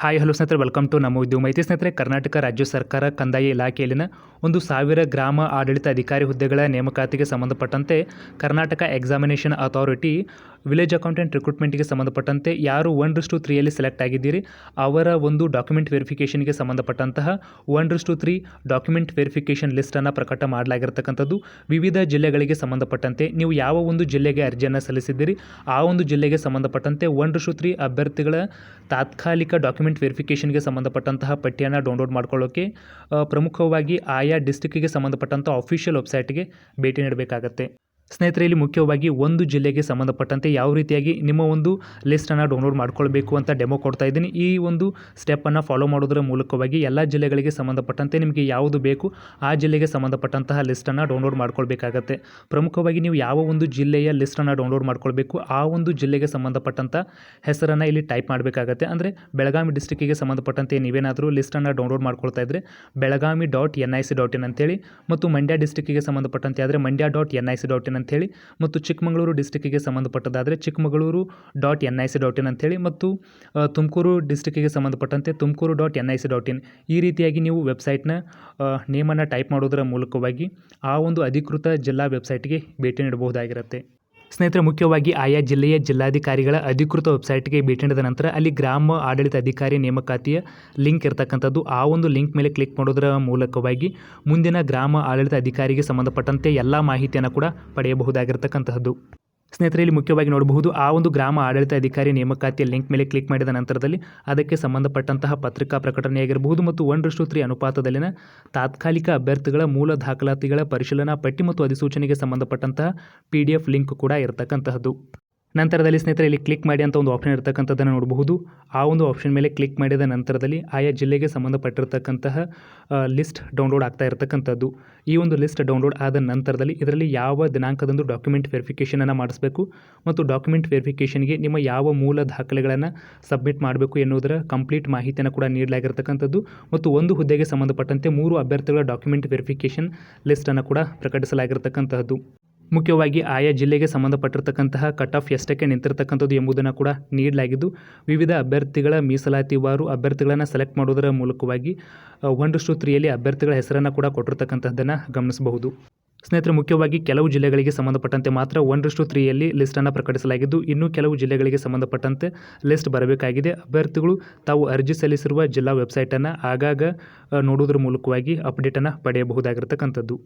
Hi hello ಸ್ನೇಹಿತರೆ welcome to ನಮ್ಮ ಉದ್ಯೋಗ ಮಾಹಿತಿ. ಸ್ನೇಹಿತರೆ, ಕರ್ನಾಟಕ ರಾಜ್ಯ ಸರ್ಕಾರ ಕಂದಾಯ ಇಲಾಖೆಯಲ್ಲಿನ ಒಂದು ಸಾವಿರ ಗ್ರಾಮ ಆಡಳಿತ ಅಧಿಕಾರಿ ಹುದ್ದೆಗಳ ನೇಮಕಾತಿಗೆ ಸಂಬಂಧಪಟ್ಟಂತೆ Karnataka examination authority village accountant ರಿಕ್ರೂಟ್ಮೆಂಟ್ಗೆ ಸಂಬಂಧಪಟ್ಟಂತೆ ಯಾರು ಒನ್ ಟು ತ್ರೀಯಲ್ಲಿ ಸೆಲೆಕ್ಟ್ ಆಗಿದ್ದೀರಿ, ಅವರ ಒಂದು ಡಾಕ್ಯುಮೆಂಟ್ ವೆರಿಫಿಕೇಷನ್ಗೆ ಸಂಬಂಧಪಟ್ಟಂತಹ one two three document verification ಲಿಸ್ಟನ್ನು ಪ್ರಕಟ ಮಾಡಲಾಗಿರ್ತಕ್ಕಂಥದ್ದು ವಿವಿಧ ಜಿಲ್ಲೆಗಳಿಗೆ ಸಂಬಂಧಪಟ್ಟಂತೆ. ನೀವು ಯಾವ ಒಂದು ಜಿಲ್ಲೆಗೆ ಅರ್ಜಿಯನ್ನು ಸಲ್ಲಿಸಿದ್ದೀರಿ, ಆ ಒಂದು ಜಿಲ್ಲೆಗೆ ಸಂಬಂಧಪಟ್ಟಂತೆ ಒನ್ ಟು ತ್ರೀ ಅಭ್ಯರ್ಥಿಗಳ ತಾತ್ಕಾಲಿಕ ಡಾಕ್ಯುಮೆಂಟ್ ವೆರಿಫಿಕೇಷನ್ಗೆ ಸಂಬಂಧಪಟ್ಟಂತಹ ಪಟ್ಟಿಯನ್ನು ಡೌನ್ಲೋಡ್ ಮಾಡ್ಕೊಳ್ಳೋಕ್ಕೆ ಪ್ರಮುಖವಾಗಿ ಆಯಾ ಡಿಸ್ಟಿಕ್ಕಿಗೆ ಸಂಬಂಧಪಟ್ಟಂಥ ಅಫಿಷಿಯಲ್ ವೆಬ್ಸೈಟ್ಗೆ ಭೇಟಿ ನೀಡಬೇಕಾಗತ್ತೆ. ಸ್ನೇಹಿತರೆ ಇಲ್ಲಿ ಮುಖ್ಯವಾಗಿ ಒಂದು ಜಿಲ್ಲೆಗೆ ಸಂಬಂಧಪಟ್ಟಂತೆ ಯಾವ ರೀತಿಯಾಗಿ ನಿಮ್ಮ ಒಂದು ಲಿಸ್ಟನ್ನು ಡೌನ್ಲೋಡ್ ಮಾಡ್ಕೊಳ್ಬೇಕು ಅಂತ ಡೆಮೋ ಕೊಡ್ತಾ ಇದ್ದೀನಿ. ಈ ಒಂದು ಸ್ಟೆಪ್ಪನ್ನು ಫಾಲೋ ಮಾಡೋದರ ಮೂಲಕವಾಗಿ ಎಲ್ಲ ಜಿಲ್ಲೆಗಳಿಗೆ ಸಂಬಂಧಪಟ್ಟಂತೆ ನಿಮಗೆ ಯಾವುದು ಬೇಕು, ಆ ಜಿಲ್ಲೆಗೆ ಸಂಬಂಧಪಟ್ಟಂತಹ ಲಿಸ್ಟನ್ನು ಡೌನ್ಲೋಡ್ ಮಾಡ್ಕೊಳ್ಬೇಕಾಗತ್ತೆ. ಪ್ರಮುಖವಾಗಿ ನೀವು ಯಾವ ಒಂದು ಜಿಲ್ಲೆಯ ಲಿಸ್ಟನ್ನು ಡೌನ್ಲೋಡ್ ಮಾಡ್ಕೊಳ್ಬೇಕು, ಆ ಒಂದು ಜಿಲ್ಲೆಗೆ ಸಂಬಂಧಪಟ್ಟಂಥ ಹೆಸರನ್ನು ಇಲ್ಲಿ ಟೈಪ್ ಮಾಡಬೇಕಾಗತ್ತೆ. ಅಂದರೆ ಬೆಳಗಾವಿ ಡಿಸ್ಟಿಕ್ಕಿಗೆ ಸಂಬಂಧಪಟ್ಟಂತೆ ನೀವೇನಾದರೂ ಲಿಸ್ಟನ್ನು ಡೌನ್ಲೋಡ್ ಮಾಡ್ಕೊಳ್ತಾ ಇದ್ದರೆ Belagavi dot N I C dot in ಅಂತೇಳಿ, ಮತ್ತು ಮಂಡ್ಯ ಡಿಸ್ಟಿಕ್ಕಿಗೆ ಸಂಬಂಧಪಟ್ಟಂತೆ ಆದರೆ Mandya dot N I C dot in ಅಂತೇಳಿ ಮತ್ತು ಚಿಕ್ಕಮಗಳೂರು ಡಿಸ್ಟಿಕ್ಕಿಗೆ ಸಂಬಂಧಪಟ್ಟದಾದರೆ Chikkamagaluru dot N I C dot in ಅಂಥೇಳಿ ಮತ್ತು ತುಮಕೂರು ಡಿಸ್ಟಿಕ್ಕಿಗೆ ಸಂಬಂಧಪಟ್ಟಂತೆ Tumakuru dot N I C dot in ಈ ರೀತಿಯಾಗಿ ನೀವು ವೆಬ್ಸೈಟ್ನ ನೇಮನ್ನು ಟೈಪ್ ಮಾಡೋದರ ಮೂಲಕವಾಗಿ ಆ ಒಂದು ಅಧಿಕೃತ ಜಿಲ್ಲಾ ವೆಬ್ಸೈಟ್ಗೆ ಭೇಟಿ ನೀಡಬಹುದಾಗಿರುತ್ತೆ. ಸ್ನೇಹಿತರೆ, ಮುಖ್ಯವಾಗಿ ಆಯಾ ಜಿಲ್ಲೆಯ ಜಿಲ್ಲಾಧಿಕಾರಿಗಳ ಅಧಿಕೃತ ವೆಬ್ಸೈಟ್ಗೆ ಭೇಟಿ ನೀಡಿದ ನಂತರ ಅಲ್ಲಿ ಗ್ರಾಮ ಆಡಳಿತ ಅಧಿಕಾರಿ ನೇಮಕಾತಿಯ ಲಿಂಕ್ ಇರತಕ್ಕಂಥದ್ದು. ಆ ಒಂದು ಲಿಂಕ್ ಮೇಲೆ ಕ್ಲಿಕ್ ಮಾಡೋದರ ಮೂಲಕವಾಗಿ ಮುಂದಿನ ಗ್ರಾಮ ಆಡಳಿತ ಅಧಿಕಾರಿಗೆ ಸಂಬಂಧಪಟ್ಟಂತೆ ಎಲ್ಲ ಮಾಹಿತಿಯನ್ನು ಕೂಡ ಪಡೆಯಬಹುದಾಗಿರ್ತಕ್ಕಂತಹದ್ದು. ಸ್ನೇಹಿತರೆ ಇಲ್ಲಿ ಮುಖ್ಯವಾಗಿ ನೋಡಬಹುದು, ಆ ಒಂದು ಗ್ರಾಮ ಆಡಳಿತ ಅಧಿಕಾರಿ ನೇಮಕಾತಿಯ ಲಿಂಕ್ ಮೇಲೆ ಕ್ಲಿಕ್ ಮಾಡಿದ ನಂತರದಲ್ಲಿ ಅದಕ್ಕೆ ಸಂಬಂಧಪಟ್ಟಂತಹ ಪತ್ರಿಕಾ ಪ್ರಕಟಣೆಯಾಗಿರಬಹುದು ಮತ್ತು ಒನ್ ಟು ತ್ರೀ ಅನುಪಾತದಲ್ಲಿನ ತಾತ್ಕಾಲಿಕ ಅಭ್ಯರ್ಥಿಗಳ ಮೂಲ ದಾಖಲಾತಿಗಳ ಪರಿಶೀಲನಾ ಪಟ್ಟಿ ಮತ್ತು ಅಧಿಸೂಚನೆಗೆ ಸಂಬಂಧಪಟ್ಟಂತಹ ಪಿ ಡಿ ಎಫ್ ಲಿಂಕ್ ಕೂಡ ಇರತಕ್ಕಂತಹದ್ದು. ನಂತರದಲ್ಲಿ ಸ್ನೇಹಿತರೆ, ಇಲ್ಲಿ ಕ್ಲಿಕ್ ಮಾಡಿ ಅಂತ ಒಂದು ಆಪ್ಷನ್ ಇರತಕ್ಕಂಥದ್ದನ್ನು ನೋಡಬಹುದು. ಆ ಒಂದು ಆಪ್ಷನ್ ಮೇಲೆ ಕ್ಲಿಕ್ ಮಾಡಿದ ನಂತರದಲ್ಲಿ ಆಯಾ ಜಿಲ್ಲೆಗೆ ಸಂಬಂಧಪಟ್ಟಿರತಕ್ಕಂತಹ ಲಿಸ್ಟ್ ಡೌನ್ಲೋಡ್ ಆಗ್ತಾ ಇರತಕ್ಕಂಥದ್ದು. ಈ ಒಂದು ಲಿಸ್ಟ್ ಡೌನ್ಲೋಡ್ ಆದ ನಂತರದಲ್ಲಿ ಇದರಲ್ಲಿ ಯಾವ ದಿನಾಂಕದಂದು ಡಾಕ್ಯುಮೆಂಟ್ ವೆರಿಫಿಕೇಷನನ್ನು ಮಾಡಿಸಬೇಕು ಮತ್ತು ಡಾಕ್ಯುಮೆಂಟ್ ವೆರಿಫಿಕೇಷನ್ಗೆ ನಿಮ್ಮ ಯಾವ ಮೂಲ ದಾಖಲೆಗಳನ್ನು ಸಬ್ಮಿಟ್ ಮಾಡಬೇಕು ಎನ್ನುವುದರ ಕಂಪ್ಲೀಟ್ ಮಾಹಿತಿಯನ್ನು ಕೂಡ ನೀಡಲಾಗಿರ್ತಕ್ಕಂಥದ್ದು ಮತ್ತು ಒಂದು ಹುದ್ದೆಗೆ ಸಂಬಂಧಪಟ್ಟಂತೆ ಮೂರು ಅಭ್ಯರ್ಥಿಗಳ ಡಾಕ್ಯುಮೆಂಟ್ ವೆರಿಫಿಕೇಷನ್ ಲಿಸ್ಟನ್ನು ಕೂಡ ಪ್ರಕಟಿಸಲಾಗಿರ್ತಕ್ಕಂತಹದ್ದು ಮುಖ್ಯವಾಗಿ ಆಯಾ ಜಿಲ್ಲೆಗೆ ಸಂಬಂಧಪಟ್ಟಿರತಕ್ಕಂತಹ ಕಟ್ ಆಫ್ ಎಷ್ಟಕ್ಕೆ ನಿಂತಿರ್ತಕ್ಕಂಥದ್ದು ಎಂಬುದನ್ನು ಕೂಡ ನೀಡಲಾಗಿದ್ದು, ವಿವಿಧ ಅಭ್ಯರ್ಥಿಗಳ ಮೀಸಲಾತಿವಾರು ಅಭ್ಯರ್ಥಿಗಳನ್ನು ಸೆಲೆಕ್ಟ್ ಮಾಡೋದರ ಮೂಲಕವಾಗಿ ಒನ್ ಟು ತ್ರೀಯಲ್ಲಿ ಅಭ್ಯರ್ಥಿಗಳ ಹೆಸರನ್ನು ಕೂಡ ಕೊಟ್ಟಿರ್ತಕ್ಕಂಥದ್ದನ್ನು ಗಮನಿಸಬಹುದು. ಸ್ನೇಹಿತರೆ, ಮುಖ್ಯವಾಗಿ ಕೆಲವು ಜಿಲ್ಲೆಗಳಿಗೆ ಸಂಬಂಧಪಟ್ಟಂತೆ ಮಾತ್ರ ಒನ್ ಟು ತ್ರೀಯಲ್ಲಿ ಲಿಸ್ಟನ್ನು ಪ್ರಕಟಿಸಲಾಗಿದ್ದು, ಇನ್ನೂ ಕೆಲವು ಜಿಲ್ಲೆಗಳಿಗೆ ಸಂಬಂಧಪಟ್ಟಂತೆ ಲಿಸ್ಟ್ ಬರಬೇಕಾಗಿದೆ. ಅಭ್ಯರ್ಥಿಗಳು ತಾವು ಅರ್ಜಿ ಸಲ್ಲಿಸಿರುವ ಜಿಲ್ಲಾ ವೆಬ್ಸೈಟನ್ನು ಆಗಾಗ ನೋಡುವುದರ ಮೂಲಕವಾಗಿ ಅಪ್ಡೇಟನ್ನು ಪಡೆಯಬಹುದಾಗಿರ್ತಕ್ಕಂಥದ್ದು.